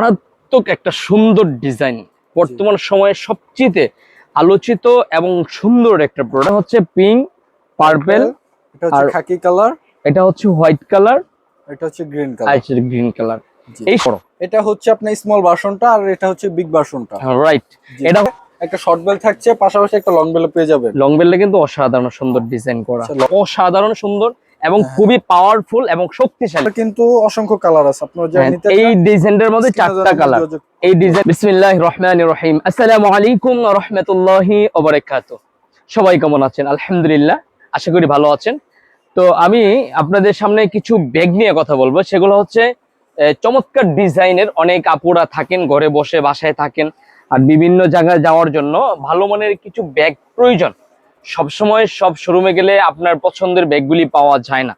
মারাত্মক একটা সুন্দর ডিজাইন বর্তমান সময়ে সবচেয়ে আলোচিত এবং সুন্দর একটা প্রোডাক্ট হচ্ছে পিঙ্ক পার্পেল এটা হচ্ছে খাকি কালার এটা হচ্ছে হোয়াইট কালার এটা হচ্ছে গ্রিন কালার গ্রিন কালার এই এটা হচ্ছে আপনার স্মল ভার্সনটা আর এটা হচ্ছে বিগ ভার্সনটা রাইট এটা একটা শর্ট বেল থাকছে পাশাপাশি একটা লং বেল পেয়ে যাবেন। লং বেলটা কিন্তু অসাধারণ সুন্দর ডিজাইন করা। আচ্ছা, অসাধারণ সুন্দর। এবং হ্যাঁ। খুবই পাওয়ারফুল এবং শক্তিশালী। কিন্তু অসংখ্য কালার আছে। আপনারা হ্যাঁ, এই ডিজাইনের মধ্যে চারটা কালার এই ডিজাইন বিসমিল্লাহ রহমান রহিম। আসসালামু আলাইকুম রহমতুল্লাহি ওবরাকাত সবাই কেমন আছেন? আলহামদুলিল্লাহ আশা করি ভালো আছেন। তো আমি আপনাদের সামনে কিছু ব্যাগ নিয়ে কথা বলব। সেগুলো হচ্ছে চমৎকার ডিজাইনের অনেক আপুরা থাকেন ঘরে বসে বাসায় থাকেন। আর বিভিন্ন জায়গায় যাওয়ার জন্য ভালো মানের কিছু ব্যাগ প্রয়োজন। সবসময় সব শোরুমে গেলে আপনার পছন্দের ব্যাগগুলি পাওয়া যায় না।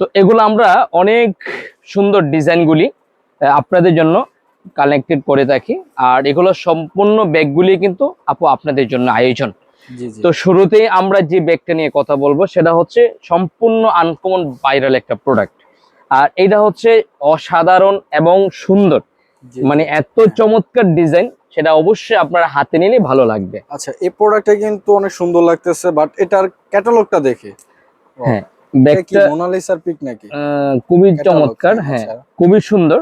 তো এগুলো আমরা অনেক সুন্দর ডিজাইনগুলি আপনাদের জন্য কালেক্টেড করে থাকি। আর এগুলো সম্পূর্ণ ব্যাগগুলি কিন্তু আপু আপনাদের জন্য আয়োজন। তো শুরুতে আমরা যে ব্যাগটা নিয়ে কথা বলব সেটা হচ্ছে সম্পূর্ণ আনকমন ভাইরাল একটা প্রোডাক্ট আর এটা হচ্ছে অসাধারণ এবং সুন্দর। মানে এত চমৎকার ডিজাইন সেটা অবশ্যই আপনারা হাতে নিলে ভালো লাগবে। আচ্ছা এই প্রোডাক্টটা কিন্তু অনেক সুন্দর লাগতেছে বাট এটার ক্যাটালগটা দেখে। হ্যাঁ ব্যাগটা মোনালিসার পিক নাকি? খুবই চমৎকার আচ্ছা। হ্যাঁ খুবই সুন্দর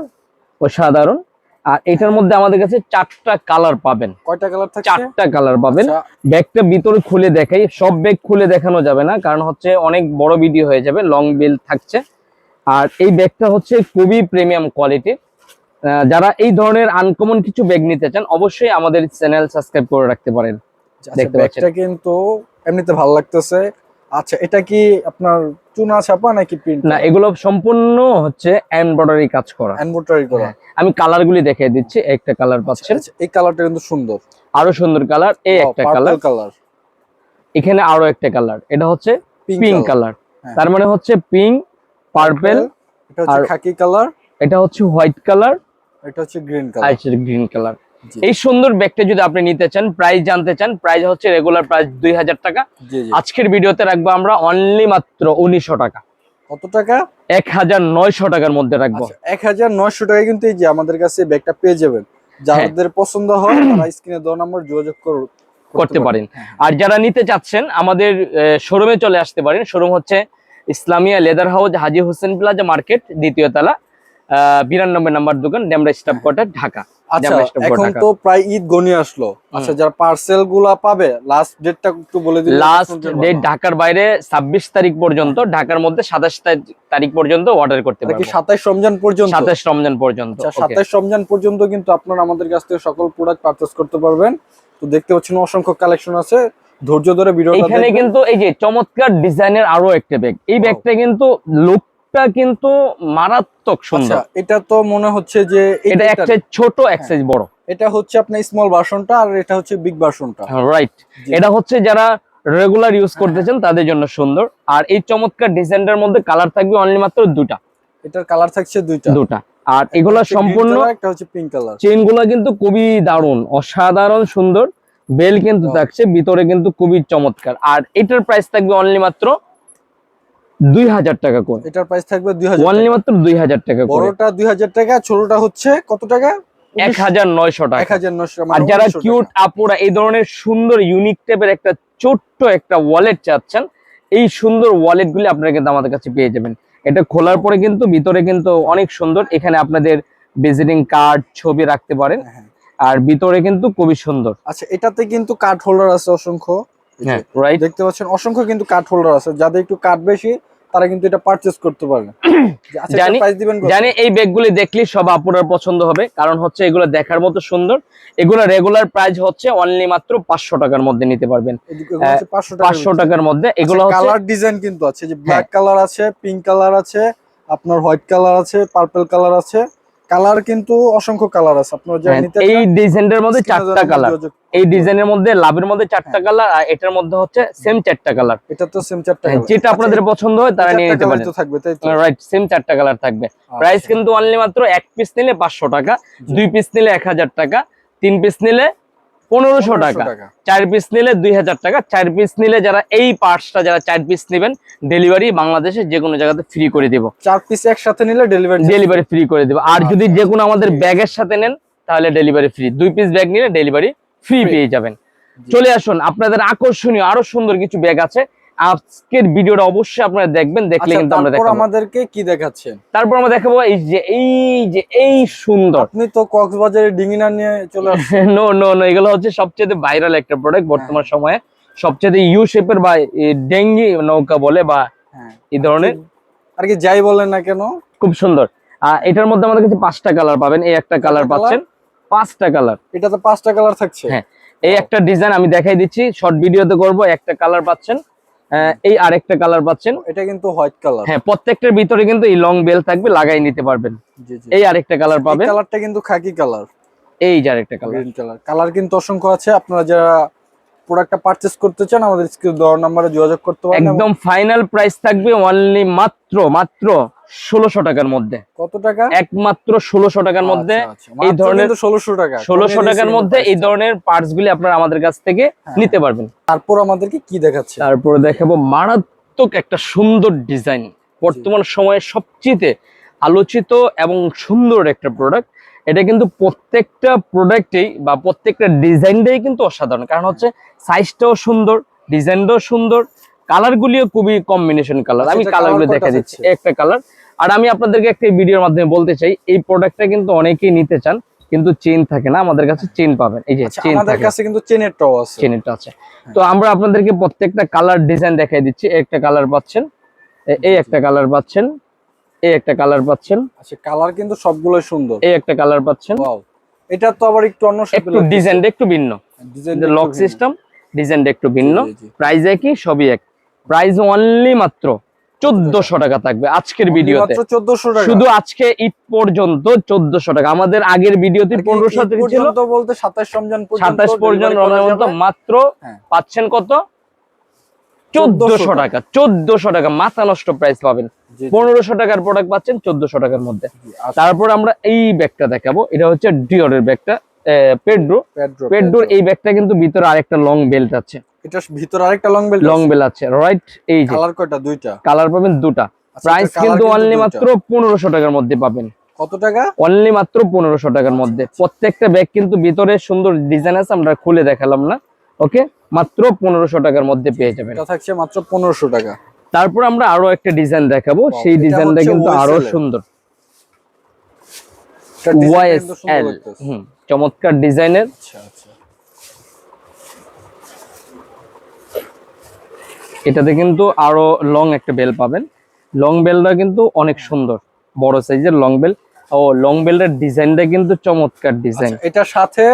অসাধারণ আর এটার মধ্যে আমাদের কাছে চারটা কালার পাবেন। কয়টা কালার থাকছে? চারটা কালার পাবেন। আচ্ছা, ব্যাগটা ভিতরে খুলে দেখাই সব ব্যাগ খুলে দেখানো যাবে না কারণ হচ্ছে অনেক বড় ভিডিও হয়ে যাবে লং বিল থাকছে। আর এই ব্যাগটা হচ্ছে খুবই প্রিমিয়াম কোয়ালিটি যারা এই ধরনের আনকমন কিছু ব্যাগ নিতে চান অবশ্যই আমাদের চ্যানেল সাবস্ক্রাইব করে রাখতে পারেন। আচ্ছা, দেখতে ব্যাগটা কিন্তু এমনিতে ভালো লাগতেছে। আচ্ছা এটা কি আপনার চুনা ছাপা নাকি প্রিন্ট না এগুলো সম্পূর্ণ হচ্ছে এমব্রয়ডারি কাজ করা। এনবোটারি করা। হ্যাঁ, আমি কালারগুলি দেখিয়ে দিচ্ছি একটা কালার পাচ্ছেন। আচ্ছা, এই কালারটা কিন্তু সুন্দর। আরও সুন্দর কালার এই একটা কালার কালার এখানে আরও একটা কালার এটা হচ্ছে পিঙ্ক কালার হ্যাঁ। তার মানে হচ্ছে পিঙ্ক পার্পেল এটা হচ্ছে খাকি কালার এটা হচ্ছে হোয়াইট কালার এটা হচ্ছে গ্রিন কালার গ্রিন কালার। এই সুন্দর ব্যাগটা যদি আপনি নিতে চান প্রাইস জানতে চান প্রাইস হচ্ছে রেগুলার প্রাইস দুই হাজার টাকা। আজকের ভিডিওতে রাখব আমরা অনলি মাত্র উনিশশো টাকা। কত টাকা? এক হাজার নয়শো টাকার মধ্যে রাখব। আচ্ছা এক হাজার নয়শো টাকা কিন্তু এই যে আমাদের কাছে ব্যাগটা পেয়ে যাবেন। যাদের পছন্দ হয় তারা স্ক্রিনে দেওয়া নাম্বার যোগাযোগ করুন করতে পারেন। আর যারা নিতে চাচ্ছেন আমাদের শোরুমে চলে আসতে পারেন। শোরুম হচ্ছে Islamia leather house Haji Hossain plaza market দ্বিতীয় তলা। বিরানব্বই নাম্বার দোকান ডেমরা স্টাফ কোয়ার্টার ঢাকা। আচ্ছা এখন তো প্রায় ঈদ গনিয়ে আসলো। আচ্ছা যারা পার্সেলগুলা পাবে লাস্ট ডেটটা একটু বলে দিলে লাস্ট ডেট ঢাকার বাইরে ছাব্বিশ তারিখ পর্যন্ত ঢাকার মধ্যে সাতাশ তারিখ পর্যন্ত অর্ডার করতে পারবেন সাতাইশ রমজান পর্যন্ত? সাতাশ রমজান পর্যন্ত আচ্ছা Okay. সাতাইশ রমজান পর্যন্ত কিন্তু আপনারা আমাদের কাছ থেকে সকল প্রোডাক্ট পারচেস করতে পারবেন। তো দেখতে পাচ্ছেন অসংখ্য কালেকশন আছে। ধৈর্য ধরে ভিডিওটা দেখবেন। কিন্তু এই যে চমৎকার ডিজাইনের আরও একটা ব্যাগ এই ব্যাগটা কিন্তু লুকটা কিন্তু মারাত্মক আচ্ছা সুন্দর এটা তো মনে হচ্ছে যে এটা একটা ছোট এক সাইজ বড়। এটা হচ্ছে আপনার স্মল ভার্সনটা আর এটা হচ্ছে বিগ ভার্সনটা রাইট এটা হচ্ছে যারা রেগুলার ইউজ হ্যাঁ। করতেছেন তাদের জন্য সুন্দর। আর এই চমৎকার ডিজাইনটার মধ্যে কালার থাকবে অনলি মাত্র দুটা এটার কালার থাকছে দুইটা। দুটা আর এগুলো সম্পূর্ণ একটা হচ্ছে পিঙ্ক কালার চেইনগুলা কিন্তু খুবই দারুণ অসাধারণ সুন্দর। বেল কিন্তু থাকছে ভিতরে কিন্তু খুবই চমৎকার। আর এটার প্রাইস থাকবে অনলি মাত্র দুই হাজার টাকা করে। এটার প্রাইস থাকবে দুই হাজার অনলি মাত্র দুই হাজার টাকা করে। বড়টা দুই হাজার টাকা ছোটটা হচ্ছে কত টাকা? এক হাজার নয়শো এক টাকা হাজার নশো আর যারা কিউট আপুরা এই ধরনের সুন্দর ইউনিক টাইপের একটা ছোট্ট একটা ওয়ালেট চাচ্ছেন এই সুন্দর ওয়ালেট গুলি আপনারা কিন্তু আমাদের কাছে পেয়ে যাবেন। এটা খোলার পরে কিন্তু ভিতরে কিন্তু অনেক সুন্দর। এখানে আপনাদের ভিজিটিং কার্ড ছবি রাখতে পারেন। আর ভিতরে কিন্তু খুবই সুন্দর। আচ্ছা এটাতে কিন্তু কার্ড হোল্ডার আছে অসংখ্য। হ্যাঁ রাইট দেখতে পাচ্ছেন অসংখ্য কিন্তু কার্ড হোল্ডার আছে। যাদের একটু কার্ড বেশি তারা কিন্তু এটা পারচেজ করতে পারে আচ্ছা জানি-? জানি এই ব্যাগগুলি দেখলে সব আপনার পছন্দ হবে কারণ হচ্ছে এগুলো দেখার মতো সুন্দর। এগুলো রেগুলার প্রাইস হচ্ছে অনলি মাত্র পাঁচশো টাকার মধ্যে নিতে পারবেন। এদিকে এগুলো হচ্ছে 500 টাকার পাঁচশো ভিতরে। টাকার মধ্যে। এগুলো আচ্ছা, হচ্ছে কালার ডিজাইন কিন্তু আছে যে ব্ল্যাক হ্যাঁ। কালার আছে পিঙ্ক কালার আছে আপনার হোয়াইট কালার আছে পার্পল কালার আছে। কালার কিন্তু অসংখ্য কালার আছে। আপনার যা হ্যাঁ, নিতে এই ডিজাইনের মধ্যে চারটা কালার। এই ডিজাইনের মধ্যে লাভের মধ্যে চারটা হ্যাঁ। কালার আর এটার মধ্যে হচ্ছে সেম চারটা কালার। এটা তো সেম চারটা হ্যাঁ, যেটা আচ্ছা, আপনাদের পছন্দ হয় তারা নিয়ে নিতে পারেন। থাকবে তাই তো? রাইট সেম চারটা কালার থাকবে। প্রাইস আচ্ছা। কিন্তু অনলি মাত্র এক পিস নিলে পাঁচশো টাকা দুই পিস নিলে এক হাজার টাকা তিন পিস নিলে পনেরোশো টাকা। চার পিস নিলে দুই হাজার টাকা। চার পিস নিলে যারা এই পার্টসটা যারা চার পিস নেবেন ডেলিভারি বাংলাদেশে যে কোনো জায়গাতে ফ্রি করে দিব। চার পিস একসাথে নিলে ডেলিভারি ডেলিভারি ফ্রি করে দিব। আর যদি যে কোনো আমাদের ব্যাগের সাথে নেন তাহলে ডেলিভারি ফ্রি দুই পিস ব্যাগ নিলে ডেলিভারি ফ্রি পেয়ে যাবেন। চলে আসুন। আপনাদের আকর্ষণীয় আরও সুন্দর কিছু ব্যাগ আছে। আজকের ভিডিওটা অবশ্যই আপনারা দেখবেন দেখলে আচ্ছা, কিন্তু আমরা দেখাবো। আমাদেরকে কি দেখাচ্ছেন তারপর আমরা দেখাবো এই যে এই যে এই সুন্দর। আপনি তো কক্সবাজারে ডিঙিনা নিয়ে চলে আসছেন। নো নো নো এগুলো হচ্ছে সবচেয়ে ভাইরাল একটা প্রোডাক্ট বর্তমান সময়ে। সবচেয়ে ইউ শেপের বা ডেঙ্গি নৌকা বলে বা হ্যাঁ। এই ধরনের। আর কি যাই বলেন না কেন? খুব সুন্দর। আর এটার মধ্যে আমাদের কাছে পাঁচটা কালার পাবেন। এই একটা কালার পাচ্ছেন। পাঁচটা কালার এটা তো পাঁচটা কালার থাকছে? হ্যাঁ। এই একটা ডিজাইন আমি দেখাই দিচ্ছি। শর্ট ভিডিওতে করব একটা কালার পাচ্ছেন। এই আরেকটা কালার পাচ্ছেন? এটা কিন্তু হোয়াইট কালার হ্যাঁ প্রত্যেকটার ভিতরে কিন্তু এই লং বেল থাকবে লাগাই নিতে পারবেন। এই আরেকটা কালার পাবেন। কালারটা কিন্তু খাকি কালার এই যে আরেকটা কালার কালার কালার কিন্তু অসংখ্য আছে আপনারা যারা প্রোডাক্টটা পারচেজ করতে চান আমাদের স্ক্রিন দেওয়ার নাম্বারে যোগাযোগ করতে পারেন একদম ফাইনাল প্রাইস থাকবে অনলি মাত্র মাত্র ষোলোশো টাকার মধ্যে। কত টাকা? একমাত্র ষোলোশো টাকার মধ্যে। এই ধরনের ষোলোশো টাকা। ষোলোশো টাকার মধ্যে এই ধরনের পার্টস গুলি আপনারা আমাদের কাছ থেকে হ্যাঁ। নিতে পারবেন। তারপর আমাদেরকে কি দেখাচ্ছে? তারপরে দেখাবো মারাত্মক একটা সুন্দর ডিজাইন বর্তমান সময়ে সবচেয়ে আলোচিত এবং সুন্দর একটা প্রোডাক্ট এটা কিন্তু প্রত্যেকটা প্রোডাক্টেই বা প্রত্যেকটা ডিজাইনটাই কিন্তু অসাধারণ। কারণ হচ্ছে সাইজটাও সুন্দর ডিজাইনটাও সুন্দর কালারগুলিও খুবই কম্বিনেশন কালার আমি আচ্ছা, কালারগুলো দেখা দিচ্ছি একটা কালার আর আমি আপনাদেরকে একটা ভিডিওর মাধ্যমে বলতে চাই এই প্রোডাক্টটা কিন্তু অনেকেই নিতে চান কিন্তু চেন থাকে না আমাদের কাছে চেন পাবেন। এই যে আচ্ছা, চেন আমাদের কাছে কিন্তু চেনেরটাও আছে। চেনেরটা আছে। তো আমরা আপনাদেরকে প্রত্যেকটা কালার ডিজাইন দেখাই দিচ্ছি একটা কালার পাচ্ছেন এই একটা কালার পাচ্ছেন। এই একটা কালার পাচ্ছেন। আচ্ছা কালার কিন্তু সবগুলোই সুন্দর। এই একটা কালার পাচ্ছেন। ওয়াও এটা তো আবার একটু অন্য একটু। ডিজাইনটা একটু ভিন্ন। ডিজাইন লক সিস্টেম ডিজাইনটা একটু ভিন্ন। প্রাইস একই সবই এক। প্রাইস অনলি মাত্র চোদ্দশো টাকা থাকবে আজকের ভিডিওতে মাত্র 1400 টাকা। শুধু আজকে ঈদ পর্যন্ত চোদ্দশো টাকা। আমাদের আগের ভিডিওতে আর কি পনেরোশো থেকে ছিল। বলতে 27 রমজান পর্যন্ত সাতাশ পর্যন্ত মাত্র হ্যাঁ। পাচ্ছেন কত? 1400 চোদ্দশো টাকা চোদ্দশো টাকা মাথা নষ্ট প্রাইস পাবেন পনেরোশো টাকার প্রোডাক্ট পাচ্ছেন চোদ্দশো টাকার মধ্যে। আচ্ছা, তারপর আমরা এই ব্যাগটা দেখাবো। এটা হচ্ছে ডিওরের ব্যাগটা পেড্রো পেড্রোর এই ব্যাগটা কিন্তু ভিতরে আরেকটা লং বেল্ট আছে। এটার ভিতরে আরেকটা লং বেল্ট লং বেল আছে রাইট এই যে। কালার কয়টা? দুইটা। কালার পাবেন দুটা। আচ্ছা, প্রাইস কিন্তু অনলি মাত্র পনেরোশো টাকার মধ্যে পাবেন। কত টাকা? অনলি মাত্র পনেরোশো টাকার মধ্যে। প্রত্যেকটা ব্যাগ কিন্তু ভিতরে সুন্দর ডিজাইন আছে আমরা খুলে দেখালাম না। ওকে? মাত্র পনেরোশো টাকার মধ্যে পেয়ে যাবেন। থাকছে মাত্র 1500 টাকা। তারপর আমরা আরও একটা ডিজাইন দেখাবো। সেই ডিজাইনটা কিন্তু আরও সুন্দর। এটা। হুম চমৎকার ডিজাইনের আচ্ছা আচ্ছা। এটাতে কিন্তু আরও লং একটা বেল পাবেন। লং বেলটা কিন্তু অনেক সুন্দর। বড় সাইজের লং বেল ও লং বেলটার ডিজাইনটা কিন্তু চমৎকার ডিজাইন আচ্ছা, এটার সাথে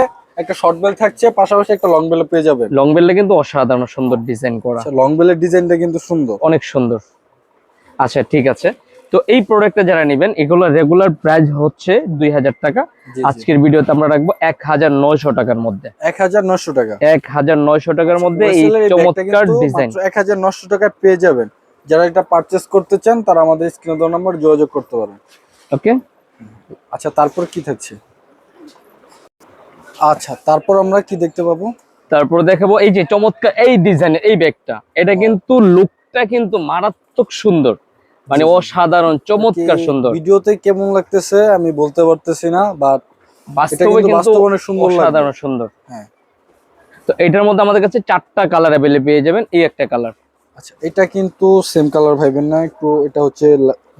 একটা শর্ট বেল থাকছে পাশাপাশি একটা লং বেল পেয়ে যাবে লং বেলটা কিন্তু অসাধারণ সুন্দর ডিজাইন করা। আচ্ছা লং বেলের ডিজাইনটা কিন্তু সুন্দর। অনেক সুন্দর। আচ্ছা ঠিক আছে। তো এই প্রোডাক্টটা যারা নেবেন এগুলো রেগুলার প্রাইস হচ্ছে দুই হাজার টাকা। আজকের ভিডিওতে আমরা রাখব এক হাজার নয়শো টাকার মধ্যে। এক হাজার নশো টাকা। এক হাজার নয়শো টাকার মধ্যে এই চমৎকার ডিজাইন এক হাজার নশো টাকায় পেয়ে যাবেন। যারা এটা পারচেস করতে চান তারা আমাদের স্ক্রিনে দেওয়া নাম্বার যোগাযোগ করতে পারেন। ওকে আচ্ছা তারপর কি থাকছে? আচ্ছা তারপর আমরা কি দেখতে পাবো? তারপর দেখাবো এই যে চমৎকার এই ডিজাইনের এই ব্যাগটা। এটা কিন্তু লুকটা কিন্তু মারাত্মক সুন্দর। মানে। অসাধারণ চমৎকার সুন্দর। ভিডিওতে কেমন লাগতেছে আমি বলতে পারতেছি না বাট বাস্তবে কিন্তু অসাধারণ সুন্দর। হ্যাঁ। তো এটার মধ্যে আমাদের কাছে চারটা কালার অ্যাভেলেবল পেয়ে যাবেন এই একটা কালার আচ্ছা এটা কিন্তু সেম কালার ভাইবেন না একটু এটা হচ্ছে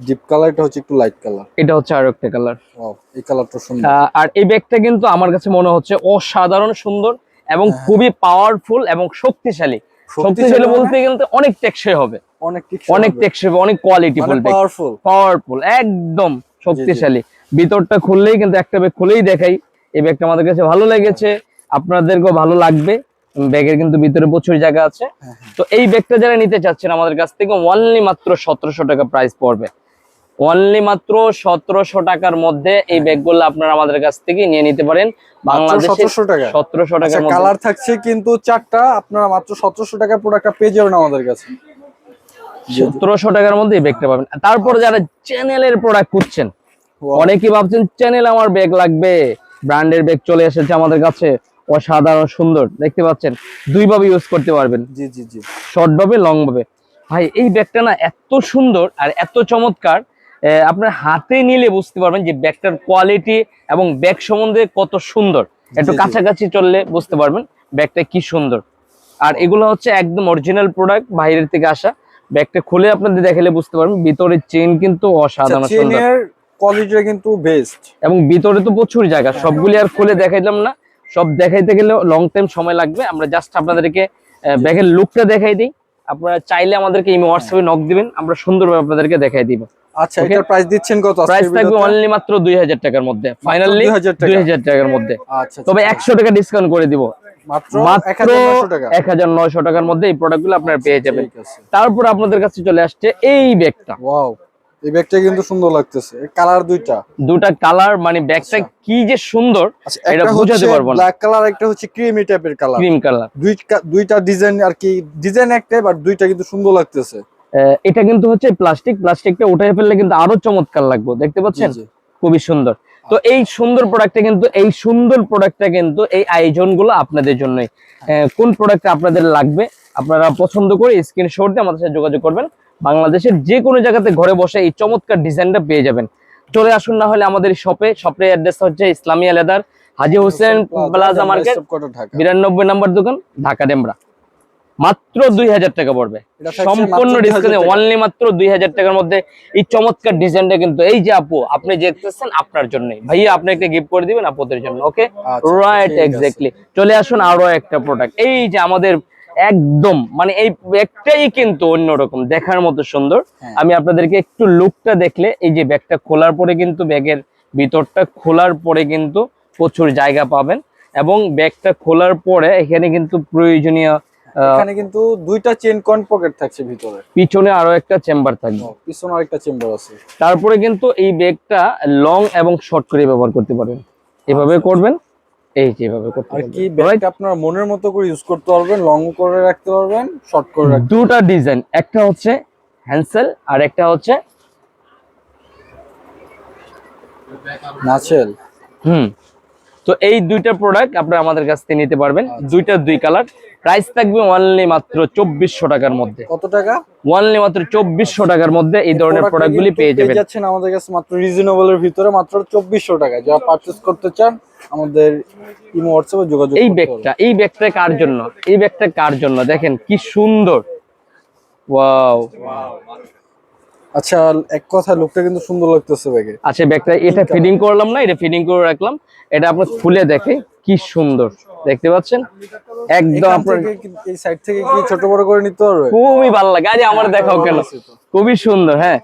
ডিপ কালার এটা হচ্ছে একটু লাইট কালার এটা হচ্ছে আরও একটা কালার এই কালারটা সুন্দর। আর এই ব্যাগটা কিন্তু আমার কাছে মনে হচ্ছে অসাধারণ সুন্দর এবং হ্যাঁ। খুবই পাওয়ারফুল এবং শক্তিশালী। শক্তিশালী বলতে কিন্তু অনেক টেকসই হবে। অনেক অনেক টেকসই হবে অনেক কোয়ালিটি ফুল পাওয়ারফুল পাওয়ারফুল একদম শক্তিশালী। ভিতরটা খুললেই কিন্তু একটা ব্যাগ খুলেই দেখাই। এই ব্যাগটা আমাদের কাছে ভালো লেগেছে আপনাদেরকেও ভালো লাগবে। ব্যাগের কিন্তু ভিতরে প্রচুর জায়গা আছে। হ্যাঁ, তো এই ব্যাগটা যারা নিতে চাচ্ছেন আমাদের কাছ থেকে অনলি মাত্র সতেরোশো টাকা প্রাইস পড়বে। অনলি মাত্র সতেরোশো টাকার মধ্যে এই হ্যাঁ। ব্যাগগুলো আপনারা আমাদের কাছ থেকে নিয়ে নিতে পারেন। বাংলাদেশে সতেরোশো টাকা। আচ্ছা টাকার কালার থাকছে কিন্তু চারটা আপনারা মাত্র সতেরোশো টাকার প্রোডাক্টটা পেয়ে যাবেন আমাদের কাছে। সতেরোশো টাকার মধ্যে এই ব্যাগটা পাবেন। তারপর যারা চ্যানেলের প্রোডাক্ট খুঁজছেন. অনেকেই ভাবছেন চ্যানেল আমার ব্যাগ লাগবে। ব্র্যান্ডের ব্যাগ চলে এসেছে আমাদের কাছে। অসাধারণ সুন্দর। দেখতে পাচ্ছেন দুইভাবে ইউজ করতে পারবেন। জি জি জি। শর্ট ভাবে লং ভাবে। ভাই এই ব্যাগটা না এত সুন্দর আর এত চমৎকার আপনার হাতে নিলে বুঝতে পারবেন যে ব্যাগটার কোয়ালিটি এবং ব্যাগ সম্বন্ধে কত সুন্দর। একটু। কাছাকাছি চললে বুঝতে পারবেন ব্যাগটা কি সুন্দর। আর এগুলো হচ্ছে একদম অরিজিনাল প্রোডাক্ট বাইরের থেকে আসা। ব্যাগটা খুলে আপনাদের দেখালে বুঝতে পারবেন ভিতরের চেন কিন্তু অসাধারণ সুন্দর। চেনের কোয়ালিটিটা কিন্তু বেস্ট এবং ভিতরে তো প্রচুর জায়গা সবগুলি আর খুলে দেখাইলাম না। সব দেখাইতে গেলে লং টাইম সময় লাগবে। আমরা জাস্ট আপনাদেরকে ব্যাগের লুকটা দেখাই দিই। আপনারা চাইলে আমাদেরকে ইমো হোয়াটসঅ্যাপে নক দিবেন আমরা সুন্দরভাবে আপনাদেরকে দেখাই দিব। আচ্ছা এটার প্রাইস দিচ্ছেন কত প্রাইস থাকবে অনলি মাত্র দুই হাজার টাকার মধ্যে। ফাইনালি 2000 টাকা। দুই হাজার টাকার মধ্যে। আচ্ছা তবে আচ্ছা। একশো টাকা ডিসকাউন্ট করে দিব। মাত্র মাত্র 1900 টাকা। এক হাজার নয়শো টাকার মধ্যে এই প্রোডাক্টগুলো আপনারা পেয়ে যাবেন। তারপর আপনাদের কাছে চলে আসছে এই ব্যাগটা। ওয়াও এই ব্যাগটা কিন্তু সুন্দর লাগতেছে। কালার দুইটা। দুটা কালার মানে ব্যাগটা আচ্ছা। কি যে সুন্দর আচ্ছা এটা বোঝাতে পারব না। ব্ল্যাক কালার একটা হচ্ছে ক্রিমি টাইপের কালার। Cream colour. দুই দুইটা ডিজাইন আর কি ডিজাইন একটাই বাট দুইটা কিন্তু সুন্দর লাগতেছে। এটা কিন্তু হচ্ছে প্লাস্টিক প্লাস্টিকটা ফেললে কিন্তু আরও চমৎকার লাগবে দেখতে পাচ্ছেন। খুবই সুন্দর। তো এই সুন্দর প্রোডাক্টটা কিন্তু এই সুন্দর প্রোডাক্টটা কিন্তু এই আয়োজনগুলো আপনাদের জন্যই। কোন প্রোডাক্টটা আপনাদের লাগবে আপনারা পছন্দ করে স্ক্রিনশট দিয়ে আমাদের সাথে যোগাযোগ করবেন। বাংলাদেশের যে কোনো জায়গাতে ঘরে বসে এই চমৎকার ডিজাইনটা পেয়ে যাবেন। চলে আসুন না হলে আমাদের শপে শপের অ্যাড্রেস হচ্ছে Islamia leather Haji Hossain plaza market বিরানব্বই নম্বর দোকান ঢাকা ডেমরা। মাত্র দুই হাজার টাকা পড়বে। সম্পূর্ণ মাত্র 2000 ডিসকাউন্টে। অনলি মাত্র দুই হাজার টাকার মধ্যে এই চমৎকার ডিজাইনটা কিন্তু এই যে আপু আপনি যে দেখতেছেন আপনার জন্যই। ভাইয়া আপনি একটা গিফট করে দিবেন আপুদের জন্য ওকে রাইট এক্স্যাক্টলি চলে আসুন আরও একটা প্রোডাক্ট এই যে আমাদের একদম। মানে এই ব্যাগটাই কিন্তু অন্যরকম দেখার মতো সুন্দর। হ্যাঁ। আমি আপনাদেরকে একটু লুকটা দেখলে এই যে ব্যাগটা খোলার পরে কিন্তু ব্যাগের ভিতরটা খোলার পরে কিন্তু প্রচুর জায়গা পাবেন এবং ব্যাগটা খোলার পরে এখানে কিন্তু প্রয়োজনীয় এখানে কিন্তু দুইটা চেন কন পকেট থাকছে ভিতরে। পিছনে আরও একটা চেম্বার থাকবে। পিছনে আরেকটা চেম্বার আছে। তারপরে কিন্তু এই ব্যাগটা লং এবং শর্ট করে ব্যবহার করতে পারেন। এভাবে করবেন এই যেভাবে করতে আর কি ব্যাগটা আপনার মনের মতো করে ইউজ করতে পারবেন লং করে রাখতে পারবেন শর্ট করে রাখতে দুটা ডিজাইন একটা হচ্ছে হ্যান্সেল আর একটা হচ্ছে নাচেল হুম। তো এই দুইটা প্রোডাক্ট আপনারা আমাদের কাছ থেকে নিতে পারবেন। দুইটা দুই কালার প্রাইস থাকবে অনলি মাত্র চব্বিশশো টাকার মধ্যে। কত টাকা? অনলি মাত্র চব্বিশশো টাকার মধ্যে এই ধরনের প্রোডাক্টগুলি পেয়ে যাবেন। যাচ্ছেন আমাদের কাছে মাত্র রিজনেবল এর ভিতরে মাত্র চব্বিশশো টাকা। যারা পারচেস করতে চান আমাদের ইমো হোয়াটসঅ্যাপে যোগাযোগ এই ব্যাগটা এই ব্যাগটা কার জন্য? এই ব্যাগটা কার জন্য? দেখেন কি সুন্দর। ওয়াও আচ্ছা এক কথা লুকটা কিন্তু সুন্দর লাগতেছে ব্যাগে। আচ্ছা ব্যাগটা এটা ফিডিং করলাম না এটা ফিডিং করে রাখলাম। এটা আপনার খুলে দেখে কি সুন্দর। দেখতে পাচ্ছেন? একদম এই সাইড থেকে কি ছোট বড় করে নিতে পারবে? খুবই ভালো লাগে। আরে আমার দেখাও কেন? খুবই সুন্দর হ্যাঁ।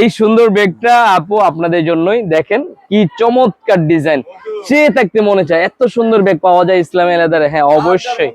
এই সুন্দর ব্যাগটা আপু আপনাদের জন্যই। দেখেন কি চমৎকার ডিজাইন। চেয়ে থাকতে মনে চায়। এত সুন্দর ব্যাগ পাওয়া যায় ইসলামী আলাদারে হ্যাঁ অবশ্যই।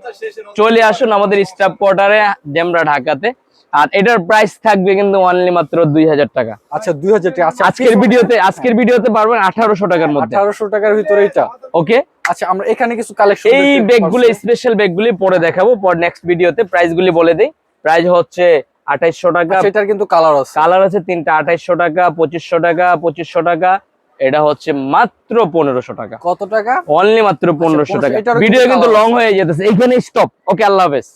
চলে আসুন আমাদের স্টাফ কোয়ার্টারে ডেমরা ঢাকাতে। আর এটার প্রাইস থাকবে কিন্তু অনলি মাত্র দুই হাজার টাকা। আচ্ছা দুই হাজার টাকা। আচ্ছা আজকের ভিডিওতে আজকের ভিডিওতে পারবেন আঠারোশো টাকার মধ্যে। আঠারোশো টাকার ভিতরে এটা। ওকে আচ্ছা আমরা এখানে কিছু কালেকশন এই ব্যাগগুলো স্পেশাল ব্যাগগুলি পরে দেখাবো। পর নেক্সট ভিডিওতে প্রাইস গুলি বলে দেই। প্রাইস হচ্ছে আঠাইশশো টাকা। সেটার কিন্তু কালার আছে। কালার আছে তিনটা আঠাইশশো টাকা পঁচিশশো টাকা পঁচিশশো টাকা। এটা হচ্ছে মাত্র পনেরোশো টাকা। কত টাকা? অনলি মাত্র পনেরোশো টাকা। ভিডিও কিন্তু কিন্তু লং হয়ে যেতেছে। এখানে স্টপ ওকে আল্লাহ হাফেজ।